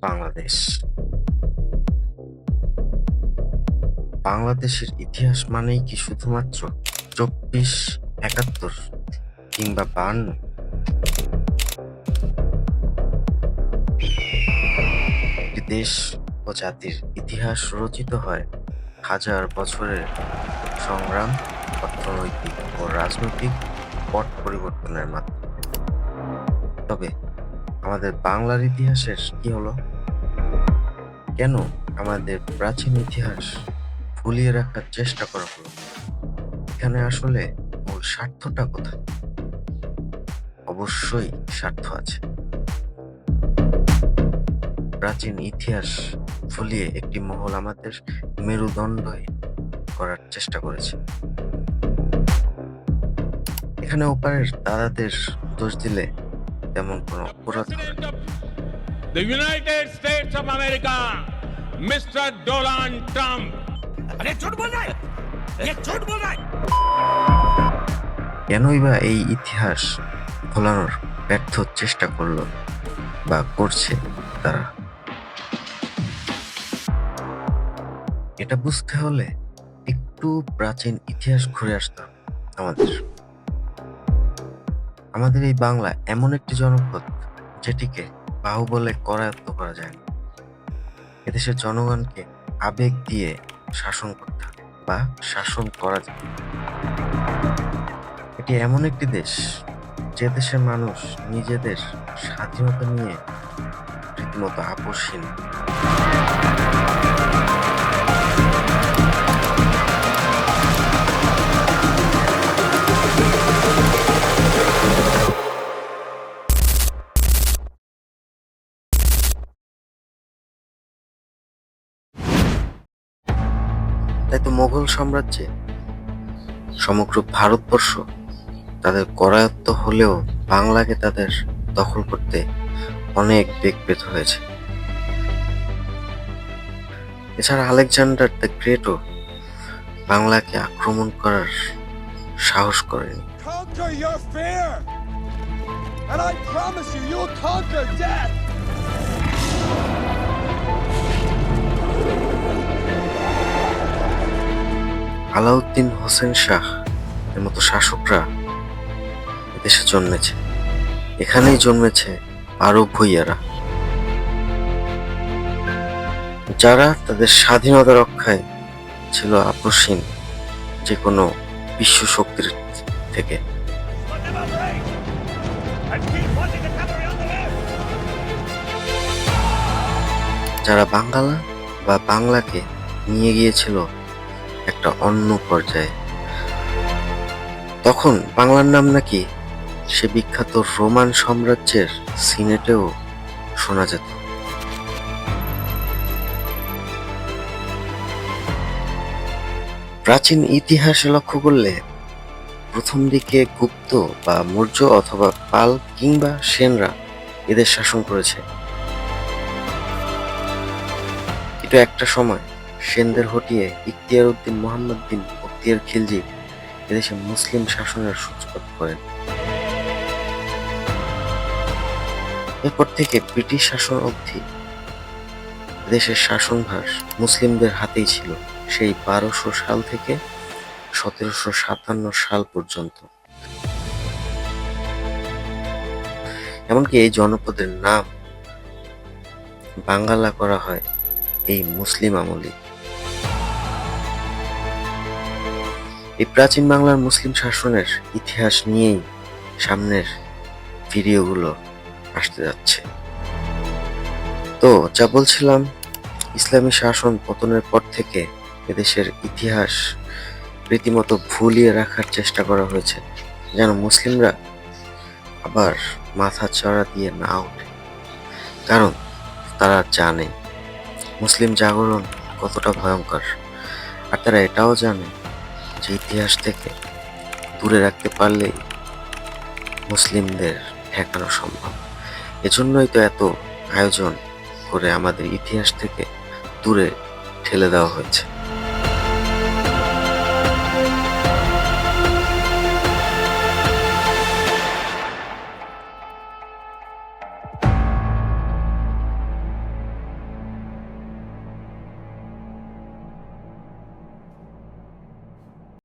বাংলাদেশ। বাংলাদেশের ইতিহাস মানেই কি শুধুমাত্র চব্বিশ, একাত্তর কিংবা বান্ন দেশ ও জাতির ইতিহাস রচিত হয় হাজার বছরের সংগ্রাম, অর্থনৈতিক ও রাজনৈতিক পট পরিবর্তনের মাধ্যমে। তবে আমাদের বাংলার ইতিহাসের কি হলো? কেন আমাদের প্রাচীন ইতিহাস ভুলিয়ে রাখার চেষ্টা করা হলো? এখানে আসলে মূল স্বার্থটা কোথায়? অবশ্যই স্বার্থ আছে। প্রাচীন ইতিহাস ভুলিয়ে একটি মহল আমাদের মেরুদণ্ড করার চেষ্টা করেছে। এখানে ওপারের দাদাদের দোষ দিলে তেমন কোনো অপরাধ। the United States of America, Mr. Donald Trump. কেনই বা এই ইতিহাস খোলানোর ব্যর্থ চেষ্টা করল বা করছে তারা এটা বুঝতে হলে একটু প্রাচীন ইতিহাস ঘুরে আসতাম আমাদের আমাদের এই বাংলা এমন একটি জনপদ যেটিকে বাহুবলে করায়ত্ত করা যায় না। এদেশের জনগণকে আবেগ দিয়ে শাসন করতে বা শাসন করা যায়। এটি এমন একটি দেশ, যে দেশের মানুষ নিজেদের স্বাধীনতা নিয়ে রীতিমতো আপোষহীন। তাই তো মোগল সাম্রাজ্যে সমগ্র ভারতবর্ষ তাদের করায়ত্ত হলেও বাংলাকে তাদের দখল করতে অনেক বেগ পেতে হয়েছে এছাড়া আলেকজান্ডার দ্য গ্রেটও বাংলাকে আক্রমণ করার সাহস করেনি. And I promise you, you'll conquer death. Alauddin Hossain Shah এর মতো শাসকরা এদেশে জন্মেছে। এখানেই জন্মেছে আরব ভূইয়ারা। যারা তাদের স্বাধীনতা রক্ষায় ছিল আপোষহীন যে কোনো বিশ্ব শক্তির থেকে। যারা বাঙ্গালা বা বাংলাকে নিয়ে গিয়েছিল একটা অন্য পর্যায়ে। তখন বাংলার নাম নাকি সে বিখ্যাত রোমান সাম্রাজ্যের সিনেটেও শোনা যেত। প্রাচীন ইতিহাসে লক্ষ্য করলে প্রথম দিকে গুপ্ত বা মৌর্য অথবা পাল কিংবা সেনরা এদের শাসন করেছে। কিন্তু একটা সময় সেনদের হটিয়ে ইখতিয়ার উদ্দিন মোহাম্মদ বিন বখতিয়ার খিলজি এদেশে মুসলিম শাসনের সূচপাত করেন। এরপর থেকে ব্রিটিশ শাসন অবধি দেশের শাসনভার মুসলিমদের হাতেই ছিল সেই বারোশো সাল থেকে সতেরোশো সাতান্ন সাল পর্যন্ত। এমনকি এই জনপদের নাম বাঙ্গালা করা হয় এই মুসলিম আমলে এই প্রাচীন বাংলার মুসলিম শাসনের ইতিহাস নিয়েই সামনের ভিডিওগুলো আসতে যাচ্ছে। তো, যা বলছিলাম, ইসলামী শাসন পতনের পর থেকে এদেশের ইতিহাস রীতিমতো ভুলিয়ে রাখার চেষ্টা করা হয়েছে, যেন মুসলিমরা আবার মাথা চড়া দিয়ে না ওঠে। কারণ, তারা জানে, মুসলিম জাগরণ কতটা ভয়ঙ্কর, আর তারা এটাও জানে যে ইতিহাস থেকে দূরে রাখতে পারলেই মুসলিমদের ঠেকানো সম্ভব। এজন্যই তো এত আয়োজন করে আমাদের ইতিহাস থেকে দূরে ঠেলে দেওয়া হয়েছে।